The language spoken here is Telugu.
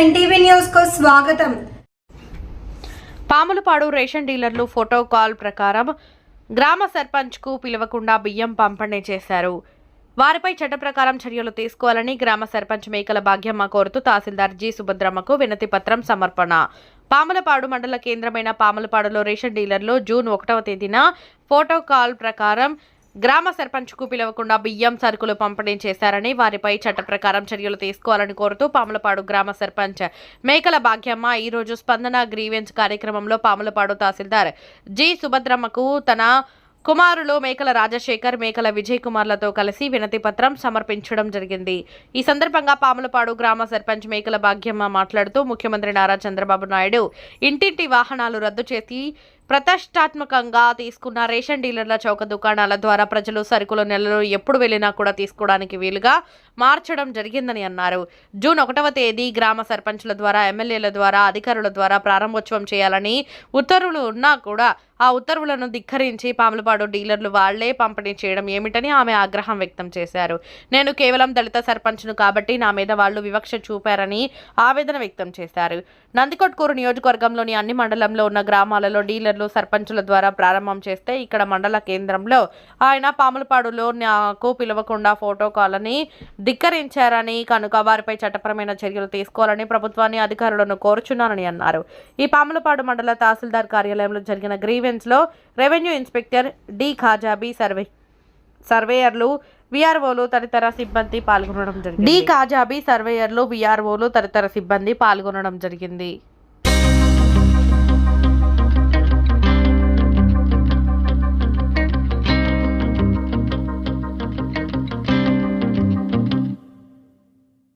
ఎన్టీవీ న్యూస్కు స్వాగతం. పాములపాడు రేషన్ డీలర్లు ఫోటో కాల్ ప్రకారం గ్రామ సర్పంచ్కు పిలవకుండా బియ్యం పంపిణీ చేశారు. వారిపై చట్ట ప్రకారం చర్యలు తీసుకోవాలని గ్రామ సర్పంచ్ మేకల భాగ్యమ్మ కోరుతూ తహసీల్దార్ జి సుభద్రమ్మకు వినతి పత్రం సమర్పణ. పాములపాడు మండల కేంద్రమైన పాములపాడులో రేషన్ డీలర్లు జూన్ ఒకటవ తేదీన ఫోటో కాల్ ప్రకారం గ్రామ సర్పంచ్కు పిలవకుండా బియ్యం సరుకులు పంపిణీ చేశారని వారిపై చట్ట ప్రకారం చర్యలు తీసుకోవాలని కోరుతూ పాములపాడు గ్రామ సర్పంచ్ మేకల భాగ్యమ్మ ఈరోజు స్పందన గ్రీవెన్స్ కార్యక్రమంలో పాములపాడు తహసీల్దార్ జి సుభద్రమ్మకు తన కుమారులు మేకల రాజశేఖర్ మేకల విజయ్ కుమార్లతో కలిసి వినతిపత్రం సమర్పించడం జరిగింది. ఈ సందర్భంగా పాములపాడు గ్రామ సర్పంచ్ మేకల భాగ్యమ్మ మాట్లాడుతూ ముఖ్యమంత్రి నారా చంద్రబాబు నాయుడు ఇంటింటి వాహనాలు రద్దు చేసి ప్రతిష్టాత్మకంగా తీసుకున్న రేషన్ డీలర్ల చౌక దుకాణాల ద్వారా ప్రజలు సరుకులు నెలలో ఎప్పుడు వెళ్ళినా కూడా తీసుకోవడానికి వీలుగా మార్చడం జరిగిందని అన్నారు. జూన్ ఒకటవ తేదీ గ్రామ సర్పంచుల ద్వారా ఎమ్మెల్యేల ద్వారా అధికారుల ద్వారా ప్రారంభోత్సవం చేయాలని ఉత్తర్వులు ఉన్నా కూడా ఆ ఉత్తర్వులను ధిక్కరించి పాములపాడు డీలర్లు వాళ్ళే పంపిణీ చేయడం ఏమిటని ఆమె ఆగ్రహం వ్యక్తం చేశారు. నేను కేవలం దళిత సర్పంచ్ను కాబట్టి నా మీద వాళ్ళు వివక్ష చూపారని ఆవేదన వ్యక్తం చేశారు. నందికొట్కూరు నియోజకవర్గంలోని అన్ని మండలంలో ఉన్న గ్రామాలలో డీలర్లు సర్పంచుల ద్వారా ప్రారంభం చేస్తే ఇక్కడ మండల కేంద్రంలో ఆయన పాములపాడులో నాకు పిలవకుండా ఫోటో కాలని ధిక్కరించారని కనుక వారిపై చట్టపరమైన చర్యలు తీసుకోవాలని ప్రభుత్వాన్ని అధికారులను కోరుచున్నానని అన్నారు. ఈ పాములపాడు మండల తహసీల్దార్ కార్యాలయంలో జరిగిన గ్రీవెన్స్ లో revenue inspector D Khajabi survey సర్వేయర్లు విఆర్ఓలు తదితర సిబ్బంది పాల్గొనడం జరిగింది. డి కాజాబీ సర్వేయర్లు విఆర్ఓలు తదితర సిబ్బంది పాల్గొనడం జరిగింది.